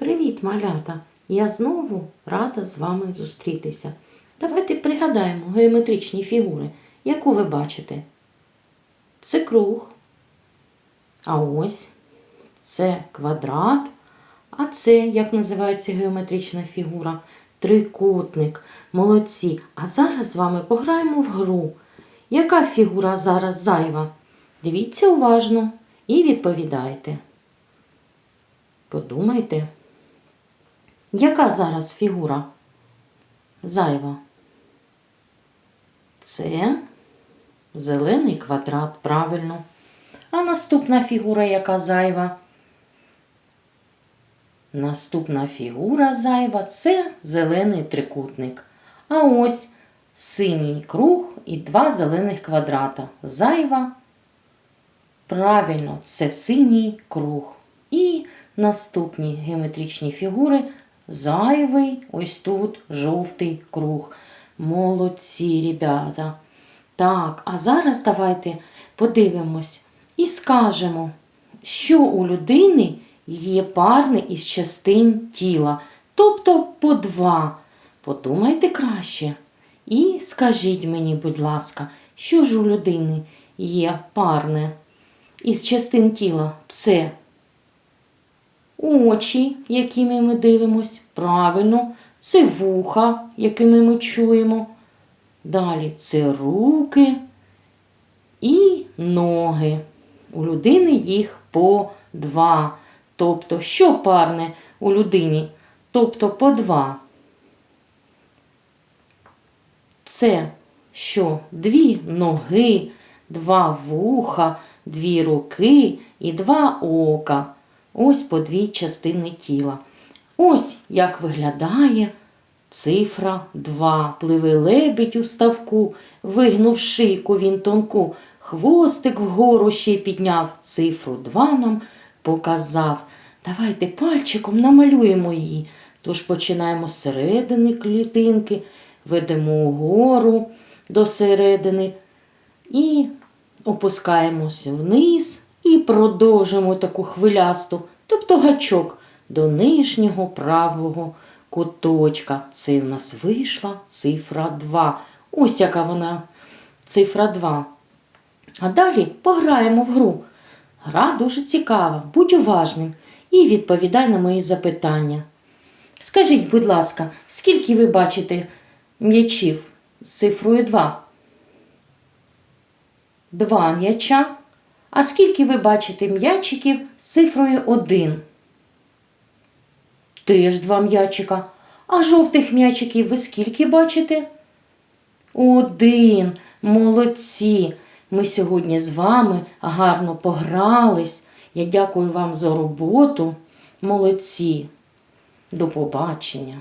Привіт, малята! Я знову рада з вами зустрітися. Давайте пригадаємо геометричні фігури, яку ви бачите. Це круг. А ось це квадрат. А це, як називається геометрична фігура? Трикутник. Молодці. А зараз з вами пограємо в гру. Яка фігура зараз зайва? Дивіться уважно і відповідайте. Подумайте, яка зараз фігура зайва? Це зелений квадрат, правильно. А наступна фігура, яка зайва? Наступна фігура зайва це зелений трикутник. А ось синій круг і два зелених квадрата. Зайва. Правильно, це синій круг. І наступні геометричні фігури зайвий, ось тут жовтий круг. Молодці, ребята. Так, а зараз давайте подивимось і скажемо, що у людини є парне із частин тіла, тобто по два. Подумайте краще. І скажіть мені, будь ласка, що ж у людини є парне із частин тіла? Це очі, якими ми дивимось, правильно, це вуха, якими ми чуємо. Далі це руки і ноги. У людини їх по два. Тобто, що парне у людині? Тобто по два. Це що? Дві ноги, два вуха, дві руки і два ока. Ось по дві частини тіла. Ось як виглядає цифра 2. Пливе лебедь у ставку, вигнув шийку він тонку, хвостик вгору ще підняв, цифру 2 нам показав. Давайте пальчиком намалюємо її. Тож починаємо з середини клітинки, ведемо угору до середини і опускаємося вниз і продовжуємо таку хвилясту, тобто гачок до нижнього правого куточка. Це в нас вийшла цифра 2. Ось яка вона цифра 2. А далі пограємо в гру. Гра дуже цікава, будь уважним і відповідай на мої запитання. Скажіть, будь ласка, скільки ви бачите м'ячів з цифрою 2? Два м'яча. А скільки ви бачите м'ячиків з цифрою 1? Теж два м'ячика. А жовтих м'ячиків ви скільки бачите? Один. Молодці. Ми сьогодні з вами гарно погрались. Я дякую вам за роботу. Молодці. До побачення.